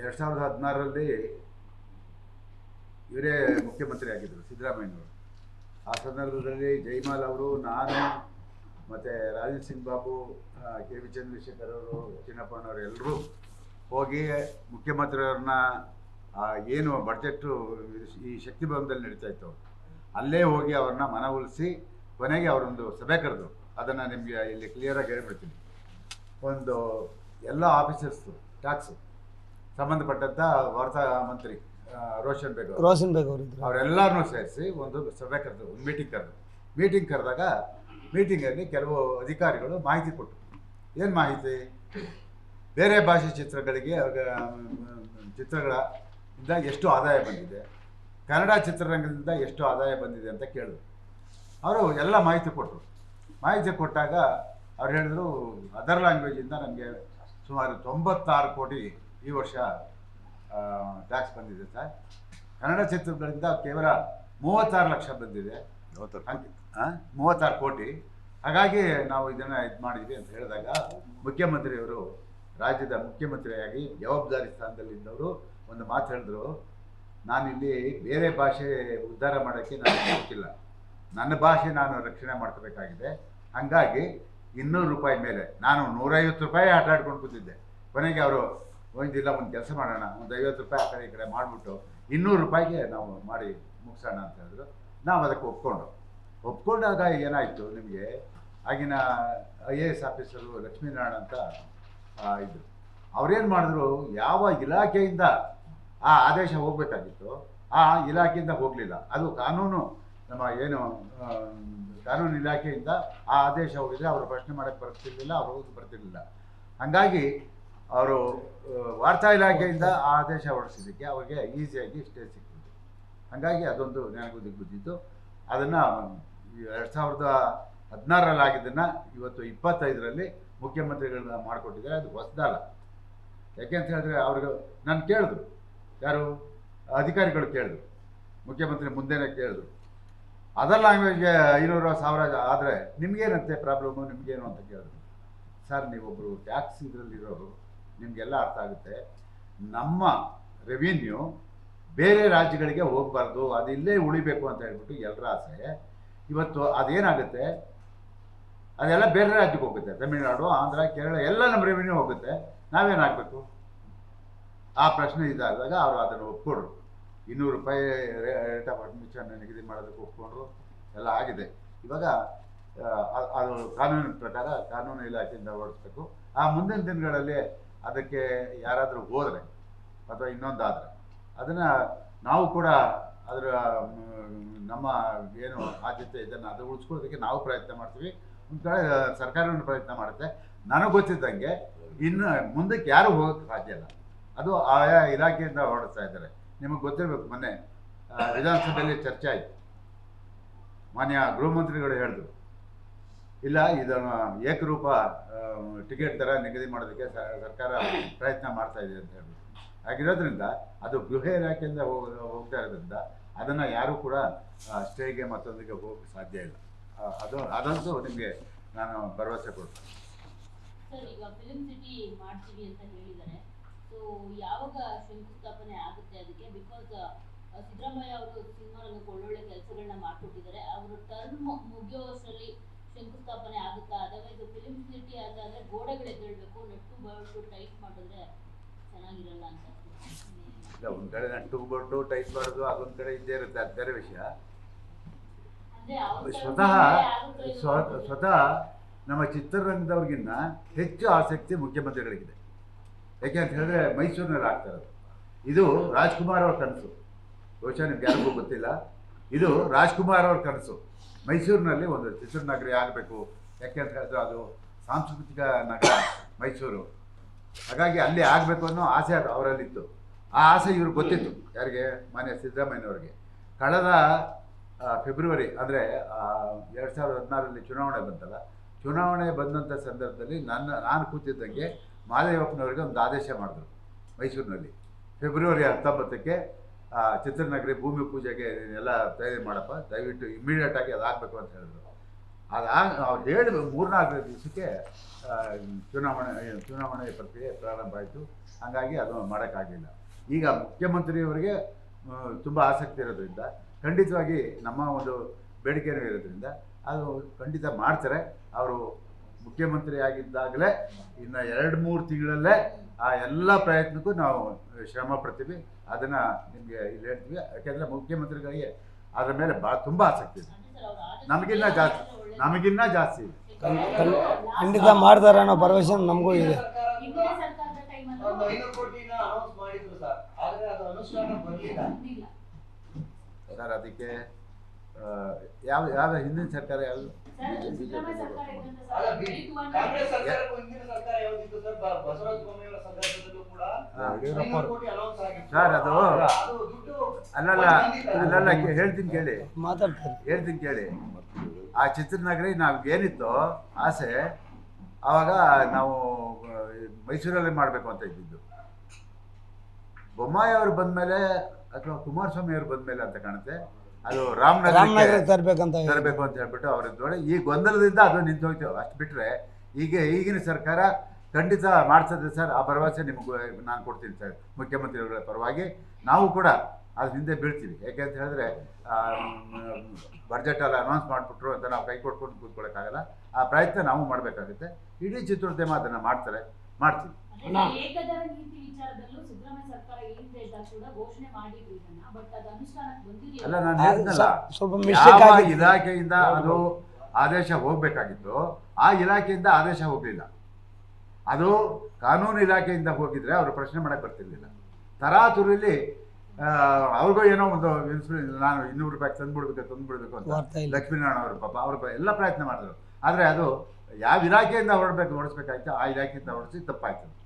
ಎರಡು ಸಾವಿರದ ಹದಿನಾರರಲ್ಲಿ ಇವರೇ ಮುಖ್ಯಮಂತ್ರಿ ಆಗಿದ್ದರು ಸಿದ್ದರಾಮಯ್ಯನವರು. ಆ ಸಂದರ್ಭದಲ್ಲಿ ಜೈಮಾಲ್ ಅವರು, ನಾನು ಮತ್ತು ರಾಜೀವ್ ಸಿಂಗ್ ಬಾಬು ಕೆ ವಿ ಚಂದ್ರಶೇಖರ್ ಅವರು ಚಿನ್ನಪ್ಪನವರು ಎಲ್ಲರೂ ಹೋಗಿ ಮುಖ್ಯಮಂತ್ರಿಯವ್ರನ್ನ ಏನು ಬಡ್ಜೆಟ್ಟು ಈ ಶಕ್ತಿ ಭವನದಲ್ಲಿ ನಡೀತಾ ಇತ್ತು, ಅಲ್ಲೇ ಹೋಗಿ ಅವ್ರನ್ನ ಮನವೊಲಿಸಿ ಕೊನೆಗೆ ಅವರೊಂದು ಸಭೆ ಕರೆದು, ಅದನ್ನು ನಿಮಗೆ ಇಲ್ಲಿ ಕ್ಲಿಯರಾಗಿ ಹೇಳ್ಬಿಡ್ತೀನಿ. ಒಂದು ಎಲ್ಲ ಆಫೀಸರ್ಸ್ದು ಟ್ಯಾಕ್ಸು ಸಂಬಂಧಪಟ್ಟಂಥ ವಾರ್ತಾ ಮಂತ್ರಿ ರೋಷನ್ ಬೇಗ್ ಅವರು. ರೋಷನ್ ಬೇಗ್ ಅವರು ಅವರೆಲ್ಲರನ್ನೂ ಸೇರಿಸಿ ಒಂದು ಸಭೆ ಕರೆದು ಒಂದು ಮೀಟಿಂಗ್ ಕರೆದು. ಮೀಟಿಂಗ್ ಕರೆದಾಗ ಮೀಟಿಂಗಲ್ಲಿ ಕೆಲವು ಅಧಿಕಾರಿಗಳು ಮಾಹಿತಿ ಕೊಟ್ಟರು. ಏನು ಮಾಹಿತಿ? ಬೇರೆ ಭಾಷೆ ಚಿತ್ರಗಳಿಗೆ ಚಿತ್ರಗಳ ಇಂದ ಎಷ್ಟು ಆದಾಯ ಬಂದಿದೆ? ಕನ್ನಡ ಚಿತ್ರರಂಗದಿಂದ ಎಷ್ಟು ಆದಾಯ ಬಂದಿದೆ ಅಂತ ಕೇಳಿದ್ರು. ಅವರು ಎಲ್ಲ ಮಾಹಿತಿ ಕೊಟ್ಟರು. ಮಾಹಿತಿ ಕೊಟ್ಟಾಗ ಅವ್ರು ಹೇಳಿದ್ರು ಅದರ್ ಲ್ಯಾಂಗ್ವೇಜಿಂದ ನಮಗೆ ಸುಮಾರು ತೊಂಬತ್ತಾರು ಕೋಟಿ ಈ ವರ್ಷ ಟ್ಯಾಕ್ಸ್ ಬಂದಿದೆ ಸರ್ ಕನ್ನಡ ಚಿತ್ರಗಳಿಂದ ಕೇವಲ ಮೂವತ್ತಾರು ಲಕ್ಷ ಬಂದಿದೆ? ಮೂವತ್ತಾರು ಕೋಟಿ. ಹಾಗಾಗಿ ನಾವು ಇದನ್ನು ಇದು ಮಾಡಿದ್ವಿ ಅಂತ ಹೇಳಿದಾಗ ಮುಖ್ಯಮಂತ್ರಿಯವರು ರಾಜ್ಯದ ಮುಖ್ಯಮಂತ್ರಿಯಾಗಿ ಜವಾಬ್ದಾರಿ ಸ್ಥಾನದಲ್ಲಿದ್ದವರು ಒಂದು ಮಾತು ಹೇಳಿದ್ರು. ನಾನಿಲ್ಲಿ ಬೇರೆ ಭಾಷೆ ಉದ್ಧಾರ ಮಾಡೋಕ್ಕೆ ನಾನು ಗೊತ್ತಿಲ್ಲ ನನ್ನ ಭಾಷೆ ನಾನು ರಕ್ಷಣೆ ಮಾಡ್ಕೋಬೇಕಾಗಿದೆ. ಹಾಗಾಗಿ ಇನ್ನೂರು ರೂಪಾಯಿ ಮೇಲೆ ನಾನು ನೂರೈವತ್ತು ರೂಪಾಯಿ ಆಟ ಆಡ್ಕೊಂಡು ಕೂತಿದ್ದೆ. ಕೊನೆಗೆ ಅವರು ಒಂದಿಲ್ಲ ಒಂದು ಕೆಲಸ ಮಾಡೋಣ ಒಂದು ಐವತ್ತು ರೂಪಾಯಿ ಆ ಕಡೆ ಈ ಕಡೆ ಮಾಡಿಬಿಟ್ಟು ಇನ್ನೂರು ರೂಪಾಯಿಗೆ ನಾವು ಮಾಡಿ ಮುಗಿಸೋಣ ಅಂತ ಹೇಳಿದ್ರು. ನಾವು ಅದಕ್ಕೆ ಒಪ್ಕೊಂಡು ಒಪ್ಕೊಂಡಾಗ ಏನಾಯಿತು ನಿಮಗೆ? ಆಗಿನ I A S officer Lakshminarayana ಅಂತ ಆ, ಇದ್ರು. ಅವ್ರೇನು ಮಾಡಿದ್ರು? ಯಾವ ಇಲಾಖೆಯಿಂದ ಆ ಆದೇಶ ಹೋಗಬೇಕಾಗಿತ್ತು ಆ ಇಲಾಖೆಯಿಂದ ಹೋಗಲಿಲ್ಲ. ಅದು ಕಾನೂನು ನಮ್ಮ ಏನು ಕಾನೂನು ಇಲಾಖೆಯಿಂದ ಆ ಆದೇಶ ಹೋಗಿದ್ರೆ ಅವರು ಪ್ರಶ್ನೆ ಮಾಡೋಕ್ಕೆ ಬರ್ತಿರ್ಲಿಲ್ಲ ಅವ್ರು ಹೋಗಿ ಬರ್ತಿರ್ಲಿಲ್ಲ. ಹಾಗಾಗಿ ಅವರು ವಾರ್ತಾ ಇಲಾಖೆಯಿಂದ ಆದೇಶ ಹೊರಡಿಸಿದ್ದಕ್ಕೆ ಅವರಿಗೆ ಈಸಿಯಾಗಿ ಸ್ಟೇ ಸಿಕ್ಕಿತ್ತು ಹಾಗಾಗಿ ಅದೊಂದು ನನಗೂ ದಿಗ್ಬಿದ್ದಿದ್ದು ಅದನ್ನು ಎರಡು ಸಾವಿರದ ಹದಿನಾರರಲ್ಲಿ ಆಗಿದ್ದನ್ನು ಇವತ್ತು ಇಪ್ಪತ್ತೈದರಲ್ಲಿ ಮುಖ್ಯಮಂತ್ರಿಗಳನ್ನ ಮಾಡಿಕೊಟ್ಟಿದ್ದಾರೆ. ಅದು ಹೊಸದಲ್ಲ. ಯಾಕೆ ಅಂತ ಹೇಳಿದ್ರೆ ಅವ್ರಿಗೆ ನಾನು ಕೇಳಿದ್ರು. ಯಾರು? ಅಧಿಕಾರಿಗಳು ಕೇಳಿದ್ರು. ಮುಖ್ಯಮಂತ್ರಿ ಮುಂದೆನೇ ಕೇಳಿದ್ರು. ಅದರ್ ಲ್ಯಾಂಗ್ವೇಜ್ಗೆ ಐನೂರು, ಸಾವಿರ ಆದರೆ ನಿಮಗೇನಂತೆ ಪ್ರಾಬ್ಲಮ್ಮು ನಿಮಗೇನು ಅಂತ ಕೇಳಿದ್ರು. ಸರ್ ನೀವೊಬ್ಬರು ಟ್ಯಾಕ್ಸ್ ಇದರಲ್ಲಿರೋರು. ನಿಮಗೆಲ್ಲ ಅರ್ಥ ಆಗುತ್ತೆ. ನಮ್ಮ ರೆವಿನ್ಯೂ ಬೇರೆ ರಾಜ್ಯಗಳಿಗೆ ಹೋಗಬಾರ್ದು, ಅದು ಇಲ್ಲೇ ಉಳಿಬೇಕು ಅಂತ ಹೇಳ್ಬಿಟ್ಟು ಎಲ್ಲರ ಆಸೆ. ಇವತ್ತು ಅದೇನಾಗುತ್ತೆ? ಅದೆಲ್ಲ ಬೇರೆ ರಾಜ್ಯಕ್ಕೆ ಹೋಗುತ್ತೆ. ತಮಿಳುನಾಡು, ಆಂಧ್ರ, ಕೇರಳ, ಎಲ್ಲ ನಮ್ಮ ರೆವಿನ್ಯೂ ಹೋಗುತ್ತೆ. ನಾವೇನಾಗಬೇಕು ಆ ಪ್ರಶ್ನೆ ಇದಾದಾಗ ಅವರು ಅದನ್ನು ಒಪ್ಕೊಂಡ್ರು. ಇನ್ನೂರು ರೂಪಾಯಿ ರೇಟ್ ಆಫ್ ಅಡ್ಮಿಷನ್ ನಿಗದಿ ಮಾಡೋದಕ್ಕೆ ಒಪ್ಕೊಂಡ್ರು. ಎಲ್ಲ ಆಗಿದೆ. ಇವಾಗ ಅದು ಕಾನೂನಿನ ಪ್ರಕಾರ ಕಾನೂನು ಇಲಾಖೆಯಿಂದ ಹೊರಡಿಸ್ಬೇಕು. ಆ ಮುಂದಿನ ದಿನಗಳಲ್ಲಿ ಅದಕ್ಕೆ ಯಾರಾದರೂ ಹೋದರೆ ಅಥವಾ ಇನ್ನೊಂದಾದರೆ, ಅದನ್ನು ನಾವು ಕೂಡ ಅದರ ನಮ್ಮ ಏನು ಆದ್ಯತೆ ಇದನ್ನು ಅದು ಉಳಿಸ್ಕೊಳ್ಳೋದಕ್ಕೆ ನಾವು ಪ್ರಯತ್ನ ಮಾಡ್ತೀವಿ. ಒಂದು ಸರ್ಕಾರವನ್ನು ಪ್ರಯತ್ನ ಮಾಡುತ್ತೆ. ನನಗೆ ಗೊತ್ತಿದ್ದಂಗೆ ಇನ್ನು ಮುಂದಕ್ಕೆ ಯಾರು ಹೋಗೋಕ್ಕೆ ಸಾಧ್ಯ ಇಲ್ಲ. ಅದು ಆಯಾ ಇಲಾಖೆಯಿಂದ ಹೊರಡಿಸ್ತಾ ಇದ್ದಾರೆ. ನಿಮಗೆ ಗೊತ್ತಿರಬೇಕು ಮೊನ್ನೆ ವಿಧಾನಸಭೆಯಲ್ಲಿ ಚರ್ಚೆ ಆಯಿತು. ಮಾನ್ಯ ಗೃಹ ಮಂತ್ರಿಗಳು ಹೇಳಿದ್ರು. ಇಲ್ಲ ಇದನ್ನು ಏಕರೂಪ ಟಿಕೆಟ್ ದರ ನಿಗದಿ ಮಾಡೋದಕ್ಕೆ ಸರ್ಕಾರ ಪ್ರಯತ್ನ ಮಾಡ್ತಾ ಇದೆ ಅಂತ ಹೇಳ್ಬಿಟ್ಟು ಹಾಗಿರೋದ್ರಿಂದ ಅದು ಗೃಹ ಇಲಾಖೆಯಿಂದ ಹೋಗ ಹೋಗ್ತಾ ಇರೋದ್ರಿಂದ ಅದನ್ನು ಯಾರೂ ಕೂಡ ಸ್ಟೇಗೆ ಮತ್ತೊಂದಿಗೆ ಹೋಗೋಕ್ಕೆ ಸಾಧ್ಯ ಇಲ್ಲ. ಅದು ಅದಂತೂ ನಿಮಗೆ ನಾನು ಭರವಸೆ ಕೊಡ್ತೇನೆ. ಸಿದ್ದರಾಮಯ್ಯ ಅವರು ಸಿನಿಮಾ ರಂಗಕ್ಕೆ ಒಳ್ಳೊಳ್ಳೆ ಕೆಲಸಗಳನ್ನ ಮಾಡ್ಕೊಟ್ಟಿದ್ದಾರೆ. ಅವರು ಟರ್ಮ್ ಮುಗಿಯೋಷ್ಟರಲ್ಲಿ ಶಂಕುಸ್ಥಾಪನೆ ಆಗುತ್ತಾ? ಅದರ್ವೈಸ್ ಫಿಲಿಮ್ ಸಿಟಿ ಆದ್ರೆ ಗೋಡೆಗಳು ಎದ್ದೇಳ್ಬೇಕು ನಟ್ಟು ಬಟ್ಟು ಟೈಟ್ ಮಾಡಿದ್ರೆ ಚೆನ್ನಾಗಿರಲ್ಲ ಅಂತ ಇಲ್ಲ ಒಂದು ಕಡೆ ನಟ್ಟು ಬಟ್ಟು ಟೈಟ್ ಮಾಡೋದು ಅದೊಂದು ಕಡೆ ಇದ್ದೇ ಇರುತ್ತೆ ಅದು ಬೇರೆ ವಿಷಯ. ಸ್ವತಃ. ಸ್ವತಃ ನಮ್ಮ ಚಿತ್ರರಂಗದವ್ರಿಗಿನ್ನ ಹೆಚ್ಚು ಆಸಕ್ತಿ ಮುಖ್ಯಮಂತ್ರಿಗಳಿಗಿದೆ. ಯಾಕೆ ಅಂತ ಹೇಳಿದ್ರೆ ಮೈಸೂರಿನಲ್ಲಿ ಆಗ್ತಾ ಇರೋದು. ಇದು ರಾಜ್ಕುಮಾರ್ ಅವ್ರ ಕನಸು. ಬಹುಶಃ ನಿಮ್ಗೆ ಯಾರಿಗೂ ಗೊತ್ತಿಲ್ಲ? ಇದು ರಾಜ್ಕುಮಾರ್ ಅವ್ರ ಕನಸು. ಮೈಸೂರಿನಲ್ಲಿ ಒಂದು ಚಿತ್ರನಗರಿ ಆಗಬೇಕು. ಯಾಕೆ ಅಂತ ಅದು ಸಾಂಸ್ಕೃತಿಕ ನಗರ ಮೈಸೂರು. ಹಾಗಾಗಿ ಅಲ್ಲಿ ಆಗಬೇಕು ಅನ್ನೋ ಆಸೆ ಅದು ಅವರಲ್ಲಿತ್ತು. ಆ ಆಸೆ ಇವ್ರಿಗೆ ಗೊತ್ತಿತ್ತು. ಯಾರಿಗೆ? ಮಾನ್ಯ ಸಿದ್ದರಾಮಯ್ಯನವ್ರಿಗೆ. ಕಳೆದ ಫೆಬ್ರವರಿ ಅಂದರೆ ಎರಡು ಸಾವಿರದ ಹದಿನಾರರಲ್ಲಿ ಚುನಾವಣೆ ಬಂತಲ್ಲ. ಚುನಾವಣೆ ಬಂದಂಥ ಸಂದರ್ಭದಲ್ಲಿ ನನ್ನ, ನಾನು ಕೂತಿದ್ದಂಗೆ ಮಾದೇವಪ್ಪನವ್ರಿಗೆ ಒಂದು ಆದೇಶ ಮಾಡಿದ್ರು ಮೈಸೂರಿನಲ್ಲಿ. ಫೆಬ್ರವರಿ ಹತ್ತೊಂಬತ್ತಕ್ಕೆ ಚಿತ್ರನಗರಿ ಭೂಮಿ ಪೂಜೆಗೆ ಎಲ್ಲ ತಯಾರಿ ಮಾಡಪ್ಪ, ದಯವಿಟ್ಟು ಇಮ್ಮಿಡಿಯೇಟಾಗಿ ಅದಾಗಬೇಕು ಅಂತ ಹೇಳಿದ್ರು. ಅದು ಅವ್ರು ಹೇಳಿ ಮೂರ್ನಾಲ್ಕು ದಿವಸಕ್ಕೆ ಚುನಾವಣೆ ಚುನಾವಣೆ ಪ್ರಕ್ರಿಯೆ ಪ್ರಾರಂಭ ಆಯಿತು. ಹಾಗಾಗಿ ಅದು ಮಾಡೋಕ್ಕಾಗಲಿಲ್ಲ ಈಗ ಮುಖ್ಯಮಂತ್ರಿಯವರಿಗೆ ತುಂಬ ಆಸಕ್ತಿ ಇರೋದ್ರಿಂದ, ಖಂಡಿತವಾಗಿ ನಮ್ಮ ಒಂದು ಬೇಡಿಕೆನೂ ಇರೋದ್ರಿಂದ, ಅದು ಖಂಡಿತ ಮಾಡ್ತಾರೆ. ಅವರು ಮುಖ್ಯಮಂತ್ರಿ ಆಗಿದ್ದಾಗಲೇ ಇನ್ನು ಎರಡು ಮೂರು ತಿಂಗಳಲ್ಲೇ ಆ ಎಲ್ಲ ಪ್ರಯತ್ನಕ್ಕೂ ನಾವು ಶ್ರಮ ಪಡ್ತೀವಿ. ಅದನ್ನು ನಿಮಗೆ ಇಲ್ಲಿ ಹೇಳ್ತೀವಿ. ಯಾಕೆಂದರೆ ಮುಖ್ಯಮಂತ್ರಿಗಳಿಗೆ ಅದರ ಮೇಲೆ ಭಾಳ ತುಂಬ ಆಸಕ್ತಿ ಇದೆ. ನಮಗಿನ್ನ ಜಾಸ್ತಿ ನಮಗಿನ್ನ ಜಾಸ್ತಿ ಇದೆ. ಖಂಡ್- ಖಂಡ್- ಖಂಡಿತ ಮಾಡ್ತಾರೆ ಅನ್ನೋ ಭರವಸೆ ನಮಗೂ ಇದೆ. ಸರ್ ಆದ್ರೆ ಅದು ಅನುಷ್ಠಾನ ಬರ್ಲಿಲ್ಲ ಬಂದಿಲ್ಲ ಅದಕ್ಕೆ ಯಾವ ಯಾವ ಹಿಂದಿನ ಸರ್ಕಾರ ಯಾವುದು? ಸರ್ ಅದು- ಅಲ್ಲಲ್ಲ. ಅಲ್ಲಲ್ಲ ಹೇಳ್ತೀನಿ ಕೇಳಿ ಮಾತಾಡ್ತಾರೆ ಹೇಳ್ತೀನಿ ಕೇಳಿ ಆ ಚಿತ್ರನಗರಿ ಏನಿತ್ತೋ ಆಸೆ ಆವಾಗ ನಾವು ಮೈಸೂರಲ್ಲಿ ಮಾಡಬೇಕು ಅಂತ ಇದ್ದಿದ್ದು ಬೊಮ್ಮಾಯಿ ಅವರು ಬಂದಮೇಲೆ ಅಥವಾ ಕುಮಾರಸ್ವಾಮಿ ಅವರು ಬಂದಮೇಲೆ ಅಂತ ಕಾಣುತ್ತೆ ಅದು ರಾಮನಗರ ರಾಮನಗರ ತರ್ಬೇಕಂತ. ತರಬೇಕು ಅಂತ ಹೇಳ್ಬಿಟ್ಟು ಅವ್ರ ನೋಡಿ ಈ ಗೊಂದಲದಿಂದ ಅದು ನಿಂತು ಹೋಯ್ತು. ಅಷ್ಟು ಬಿಟ್ಟರೆ ಈಗ ಈಗಿನ ಸರ್ಕಾರ ಖಂಡಿತ ಮಾಡ್ತದೆ ಸರ್. ಆ ಭರವಸೆ ನಿಮಗೆ ನಾನು ಕೊಡ್ತೀನಿ ಸರ್. ಮುಖ್ಯಮಂತ್ರಿಗಳ ಪರವಾಗಿ ನಾವು ಕೂಡ ಅದ್ರ ಹಿಂದೆ ಬೀಳ್ತೀವಿ. ಯಾಕೆ ಅಂತ ಹೇಳಿದ್ರೆ ಬಜೆಟ್ ಎಲ್ಲ ಅನೌನ್ಸ್ ಮಾಡಿಬಿಟ್ರು ಅಂತ ನಾವು ಕೈ ಕೊಟ್ಕೊಂಡು ಕೂತ್ಕೊಳ್ಳೋಕ್ಕಾಗಲ್ಲ ಆ ಪ್ರಯತ್ನ ನಾವು ಮಾಡಬೇಕಾಗುತ್ತೆ. ಇಡೀ ಚಿತ್ರೋದ್ಯಮ ಅದನ್ನು ಮಾಡ್ತಾರೆ. ಮಾಡ್ತೀವಿ. ನೀತಿ ವಿಚಾರದಲ್ಲೂ ಸಿದ್ದರಾಮಯ್ಯ ಸರ್ಕಾರ ಏನಿದೆ ಕೂಡ ಘೋಷಣೆ ಮಾಡಿದ್ರು ಇದನ್ನ ಬಟ್ ಅದು ಅನುಷ್ಠಾನಕ್ಕೆ ಅಲ್ಲ ನಾನು ಹೇಳಿದ್ನಲ್ಲ ಸ್ವಲ್ಪ ಮಿಸ್ಟೇಕ್ ಯಾವ ಆಗಿದೆ ಇಲಾಖೆಯಿಂದ ಅದು ಆದೇಶ ಹೋಗ್ಬೇಕಾಗಿತ್ತು ಆ ಇಲಾಖೆಯಿಂದ ಆದೇಶ ಹೋಗಲಿಲ್ಲ. ಅದು ಕಾನೂನು ಇಲಾಖೆಯಿಂದ ಹೋಗಿದ್ರೆ ಅವರು ಪ್ರಶ್ನೆ ಮಾಡಕ್ಕೆ ಬರ್ತಿರ್ಲಿಲ್ಲ. ತರಾತುರಿಲಿ ಆ, ಅವ್ರಿಗೂ ಏನೋ ಒಂದು ಇನ್ಸೂರೆನ್ಸ್ ನಾನು ಇನ್ನೂರು ರೂಪಾಯಿ ತಂದ್ಬಿಡ್ಬೇಕು ತಂದ್ಬಿಡ್ಬೇಕು ಅಂತ ವಾರ್ತೆ ಇಲ್ಲ. ಲಕ್ಷ್ಮೀನಾರಾಯಣ ಅವರು ಪಾಪ ಅವರು ಎಲ್ಲ ಪ್ರಯತ್ನ ಮಾಡಿದ್ರು. ಆದರೆ ಅದು ಯಾವ ಇಲಾಖೆಯಿಂದ ಹೊರಡ್ಬೇಕು ಹೊರಡಿಸ್ಬೇಕಾಯ್ತು ಆ ಇಲಾಖೆಯಿಂದ ಹೊರಡಿಸಿ ತಪ್ಪಾಯ್ತು.